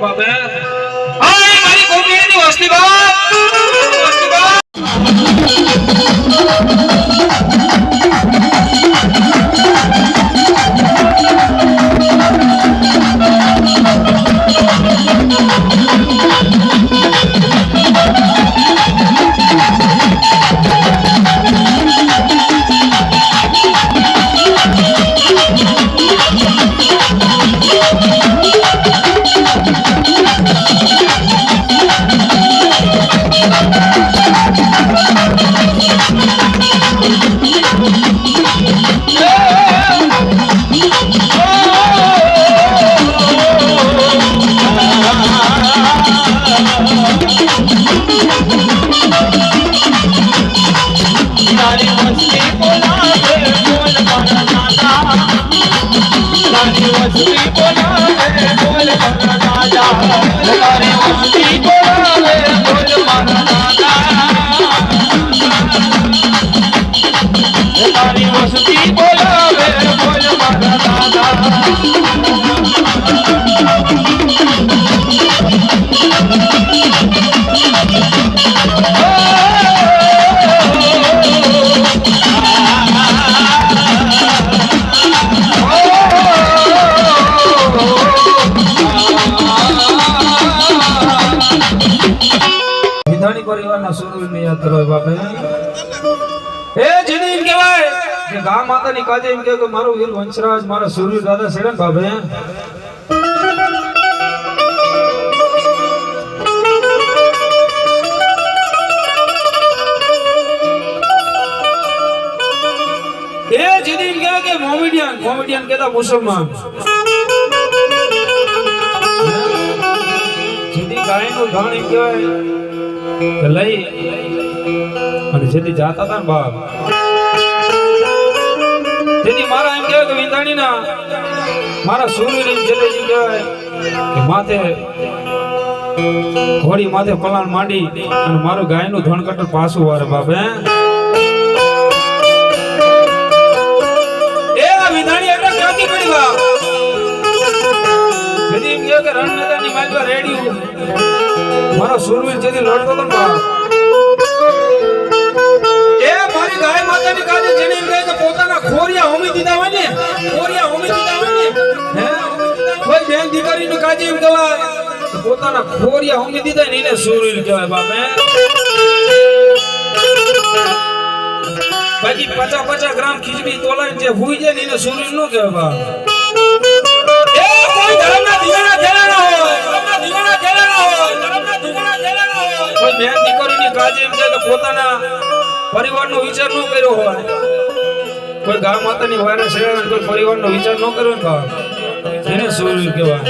બાપે બોલાવે પરિવારના સુરવીરને યાદ કરવા બાપે. એ જીની કહેવાય કે ગા માતાની કાજે એમ કે મારો વીર વંશરાજ, મારા સુરવીર દાદા છે ને બાપે. એ જીની કહેવાય કે મોમેડિયન મોમેડિયન કહેતા મુસલમાન. જીની ગાયનું ધણ કહેવાય કે લઈ. અને જેથી જાતા હતા ને બાપ. તેથી મારા એમ કહેવાય કે વિંધાણીના મારા સૂર્ય જેતે કહેવાય માથે ઘોડી માથે પલાણ માંડી અને મારું ગાયનું ધણકટર પાછું વારે બાપ, હે? એ આ વિંધાણી એટલે ક્યાંથી પડી બાપ? જેથી એમ કહેવાય કે રણ મેદાનની માલમાં રેડિયું મારો સુરવીર જેથી લડતો એ મારી ગાય માતાની કાજે જેને પોતાના ખોરિયા હોમી દીધા હોય ખોરિયા હોમી દીધા હોય ને, હે? પોતાના ખોરિયા હોમી દીધા ને એને સુરવીર કહેવાય બાપે બાકી પચાસ પચાસ ગ્રામ ખીચડી તોલાય જે ભૂઈ જાય ને એને સુરવીર નો કહેવાય બાપ. એ કોઈ ધર્મના દીવાના જેલાના હોય, ધર્મના દીવાના જેલાના હોય કોઈ બેન દીકરીની કાજે એમ કહે કે પોતાના પરિવારનો વિચાર ન કર્યો હોય. કોઈ ગા માતાની વારે છે કોઈ પરિવારનો વિચાર ન કર્યો ને ભાવ. એને સૂર્ય કહેવાય.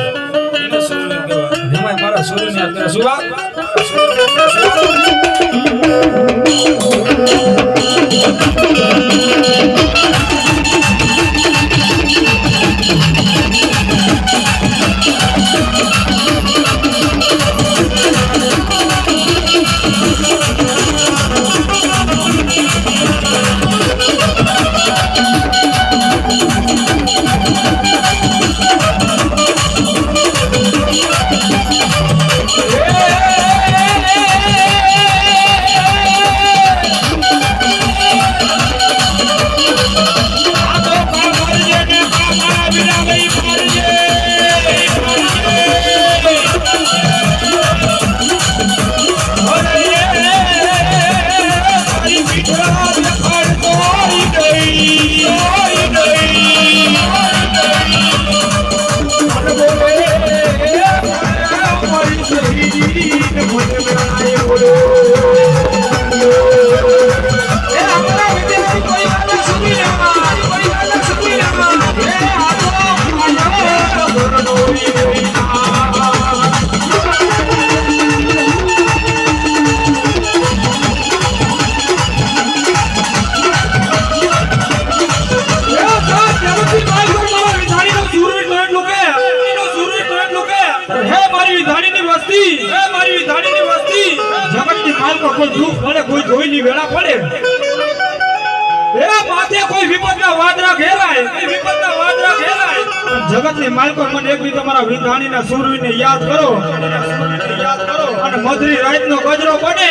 એને સૂર્ય કહેવાય. એમાં મારા સૂર્યને યાદ કરે શું વાત કોઈ માલકો મને એક બી તમારા વિધાણીના સુરવીરને યાદ કરો. અને મધરી રાતનો ગજરો બને.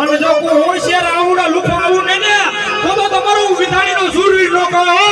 અને જો કોઈ હોશિયાર આવુડા લુખો આવું ને, તો તો તમારું વિધાણીનો સુરવીર નો કહો